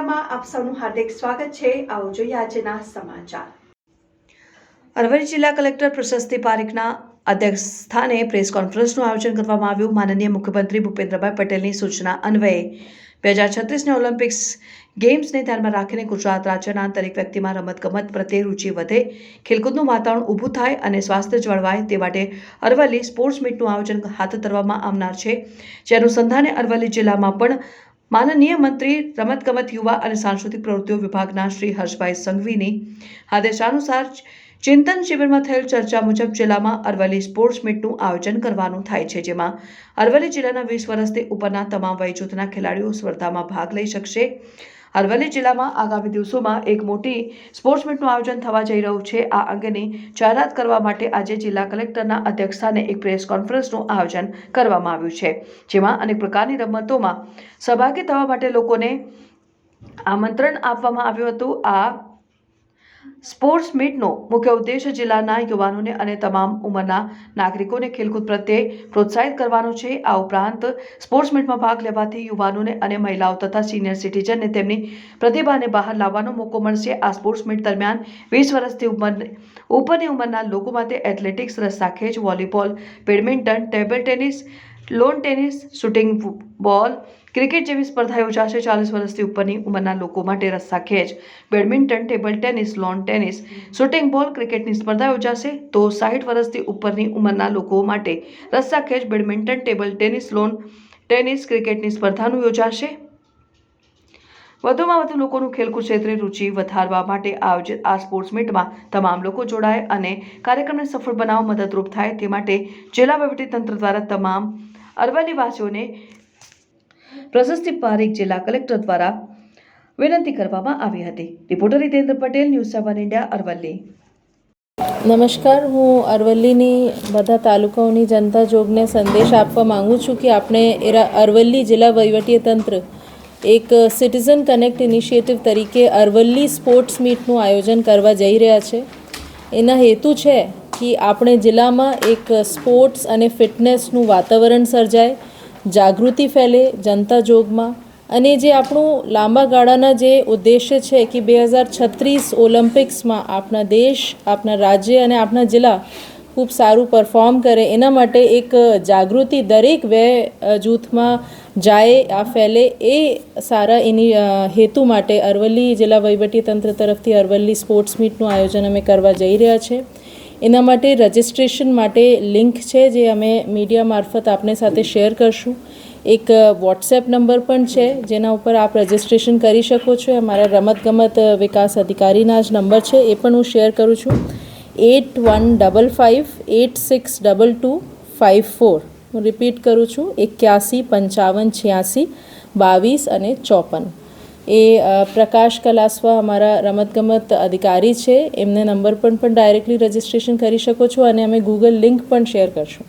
ન્યૂઝમાં આપ સૌનું હાર્દિક સ્વાગત છે. આવો જોઈએ આજના સમાચાર. અરવલ્લી જિલ્લા કલેક્ટર પ્રશસ્તિ પારેખના અધ્યક્ષ સ્થાને પ્રેસ કોન્ફરન્સનું આયોજન કરવામાં આવ્યું. માનનીય મુખ્યમંત્રી ભૂપેન્દ્રભાઈ પટેલની સૂચના અન્વયે બે હજાર છત્રીસની ઓલિમ્પિક્સ ગેમ્સને ધ્યાનમાં રાખીને ગુજરાત રાજ્યના દરેક વ્યક્તિમાં રમતગમત પ્રત્યે રુચિ વધે, ખેલકૂદનું વાતાવરણ ઊભું થાય અને સ્વાસ્થ્ય જળવાય તે માટે અરવલ્લી સ્પોર્ટ્સ મીટનું આયોજન હાથ ધરવામાં આવનાર છે. જે અનુસંધાને અરવલ્લી જિલ્લામાં પણ માનનીય મંત્રી, રમતગમત યુવા અને સાંસ્કૃતિક પ્રવૃત્તિઓ વિભાગના શ્રી હર્ષભાઈ સંઘવીની આદેશાનુસાર ચિંતન શિબિરમાં થયેલ ચર્ચા મુજબ જિલ્લામાં અરવલ્લી સ્પોર્ટ્સ મીટનું આયોજન કરવાનું થાય છે, જેમાં અરવલ્લી જિલ્લાના વીસ વર્ષથી ઉપરના તમામ વય જૂથના ખેલાડીઓ સ્પર્ધામાં ભાગ લઈ શકશે. અરવલ્લી જિલ્લામાં આગામી દિવસોમાં એક મોટી સ્પોર્ટ્સ મીટનું આયોજન થવા જઈ રહ્યું છે. આ અંગેની જાહેરાત કરવા માટે આજે જિલ્લા કલેક્ટરના અધ્યક્ષસ્થાને એક પ્રેસ કોન્ફરન્સનું આયોજન કરવામાં આવ્યું છે, જેમાં અનેક પ્રકારની રમતોમાં સહભાગી થવા માટે લોકોને આમંત્રણ આપવામાં આવ્યું હતું. આ સ્પોર્ટ્સ મીટનો મુખ્ય ઉદ્દેશ જિલ્લાના યુવાનોને અને તમામ ઉંમરના નાગરિકોને ખેલકૂદ પ્રત્યે પ્રોત્સાહિત કરવાનો છે. આ ઉપરાંત સ્પોર્ટ્સ મીટમાં ભાગ લેવાથી યુવાનોને અને મહિલાઓ તથા સિનિયર સિટીઝનને તેમની પ્રતિભાને બહાર લાવવાનો મોકો મળશે. આ સ્પોર્ટ્સ મીટ દરમિયાન વીસ વર્ષથી ઉંમર ઉપરની ઉંમરના લોકો માટે athletics રસ્સાખેંચ volleyball, badminton, table tennis, lawn tennis, shooting ball cricket જેવી સ્પર્ધા યોજાશે ચાલીસ વર્ષથી ઉપરની ઉંમરના લોકો માટે રસ્સા ખેંચ, badminton, table tennis lawn tennis shooting ball ક્રિકેટની સ્પર્ધા યોજાશે તો સાહીઠ વર્ષથી ઉપરની ઉંમરના લોકો માટે રસ્સા ખેંચ, badminton, table tennis lawn tennis ક્રિકેટની સ્પર્ધાનું યોજાશે. વધુમાં વધુ લોકોનું ખેલકૂદ ક્ષેત્રે રુચિ વધારવા માટે આયોજિત આ સ્પોર્ટ્સ મીટમાં તમામ લોકો જોડાય અને કાર્યક્રમને સફળ બનાવવા મદદરૂપ થાય તે માટે જિલ્લા વહીવટીતંત્ર દ્વારા તમામ અરવલ્લીવાસીઓને પ્રશસ્તિ પારીખ જિલ્લા કલેક્ટર દ્વારા વિનંતી કરવામાં આવી હતી. Reporter Hitendra Patel, news seven India, Aravalli. નમસ્કાર. હું અરવલ્લીની બધા તાલુકાઓની જનતા જોગને સંદેશ આપવા માંગુ છું કે આપણે એરા અરવલ્લી જિલ્લા વહીવટી તંત્ર એક સિટીઝન કનેક્ટ ઇનિશિયેટિવ તરીકે અરવલ્લી સ્પોર્ટ્સ મીટનું આયોજન કરવા જઈ રહ્યા છે. એના હેતુ છે કે આપણે જિલ્લામાં એક સ્પોર્ટ્સ અને ફિટનેસનું વાતાવરણ સર્જાય જાગૃતિ ફેલે જનતા જોગમાં. અને જે આપણું લાંબા ગાળાના જે ઉદ્દેશ્ય છે કે બે હજાર છત્રીસ ઓલિમ્પિક્સમાં આપણા દેશ, આપણા રાજ્ય અને આપણા જિલ્લા ખૂબ સારું પરફોર્મ કરે, એના માટે એક જાગૃતિ દરેક બે જૂથમાં જાય, આ ફેલે એ સારા એની હેતુ માટે અરવલ્લી જિલ્લા વહીવટીતંત્ર તરફથી અરવલ્લી સ્પોર્ટ્સ મીટનું આયોજન અમે કરવા જઈ રહ્યા છે. એના માટે રજિસ્ટ્રેશન માટે લિંક છે જે અમે મીડિયા મારફત આપને સાથે શેર કરશું. એક વોટ્સએપ નંબર પણ છે, જેના ઉપર આપ રજિસ્ટ્રેશન કરી શકો છો. અમારા મારા રમતગમત વિકાસ અધિકારીના જ નંબર છે, એ પણ હું શેર કરું છું. Eight one double five eight six double two five four. હું રિપીટ કરું છું, એક્યાસી, પંચાવન, છ્યાસી, બાવીસ અને ચોપન. એ પ્રકાશ કલાસવા અમારા રમતગમત અધિકારી છે. એમને નંબર પર પણ ડાયરેક્ટલી રજિસ્ટ્રેશન કરી શકો છો અને અમે ગૂગલ લિંક પણ શેર કરશું.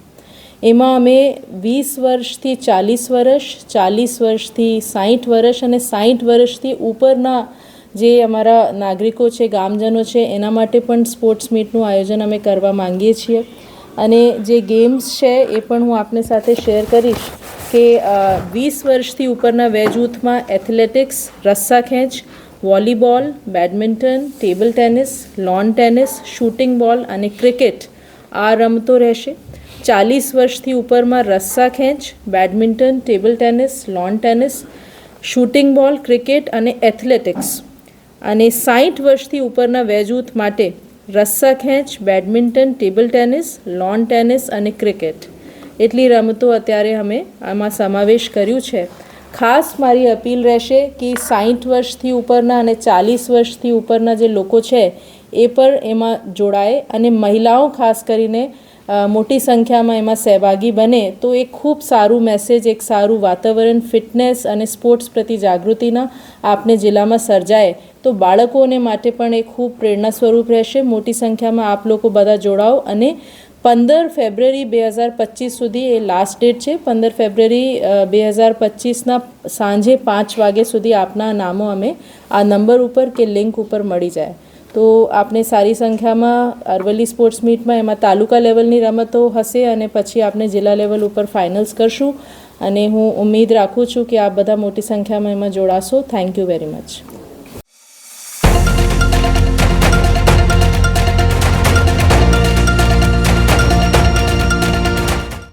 એમાં અમે વીસ વર્ષથી ચાલીસ વર્ષ, ચાલીસ વર્ષથી સાહીઠ વર્ષ અને સાહીઠ વર્ષથી ઉપરના જે અમારા નાગરિકો છે, ગામજનો છે, એના માટે પણ સ્પોર્ટ્સ મીટનું આયોજન અમે કરવા માંગીએ છીએ. અને જે ગેમ્સ છે, એ પણ હું આપને સાથે શેર કરીશ. કે વીસ વર્ષથી ઉપરના બે જૂથમાં એથ્લેટિક્સ, રસ્સા ખેંચ, volleyball, badminton, table tennis lawn tennis shooting ball અને ક્રિકેટ આ રમતો રહેશે. ચાલીસ વર્ષથી ઉપરમાં રસ્સા ખેંચ, badminton, table tennis lawn tennis shooting ball cricket અને એથ્લેટિક્સ. અને સાઠ વર્ષથી ઉપરના બે જૂથ માટે રસ્સા ખેંચ, badminton, table tennis lawn tennis અને ક્રિકેટ. એટલી રમતો અત્યારે અમે આમાં સમાવેશ કર્યું છે. ખાસ મારી અપીલ રહેશે કે સાઠ વર્ષથી ઉપરના અને ચાલીસ વર્ષથી ઉપરના જે લોકો છે, એ પણ એમાં જોડાય અને મહિલાઓ ખાસ કરીને મોટી સંખ્યામાં એમાં સહભાગી બને તો એ ખૂબ સારું મેસેજ એક સારું વાતાવરણ ફિટનેસ અને સ્પોર્ટ્સ પ્રતિ જાગૃતિના આપને જિલ્લામાં સર્જાય. તો બાળકોને માટે પણ એ ખૂબ પ્રેરણા સ્વરૂપ રહેશે. મોટી સંખ્યામાં આપ લોકો બધા જોડાઓ અને પંદર ફેબ્રુઆરી બે હજાર પચીસ સુધી એ લાસ્ટ ડેટ છે. પંદર ફેબ્રુઆરી બે હજાર પચીસના સાંજે પાંચ વાગે સુધી આપના નામો અમે આ નંબર ઉપર કે લિંક ઉપર મળી જાય. તો આપને સારી સંખ્યામાં અરવલ્લી સ્પોર્ટ્સ મીટમાં એમાં તાલુકા લેવલની રમતો હશે અને પછી આપણે જિલ્લા લેવલ ઉપર ફાઇનલ્સ કરશું. અને હું ઉમ્મીદ રાખું છું કે આપ બધા મોટી સંખ્યામાં એમાં જોડાશો. Thank you very much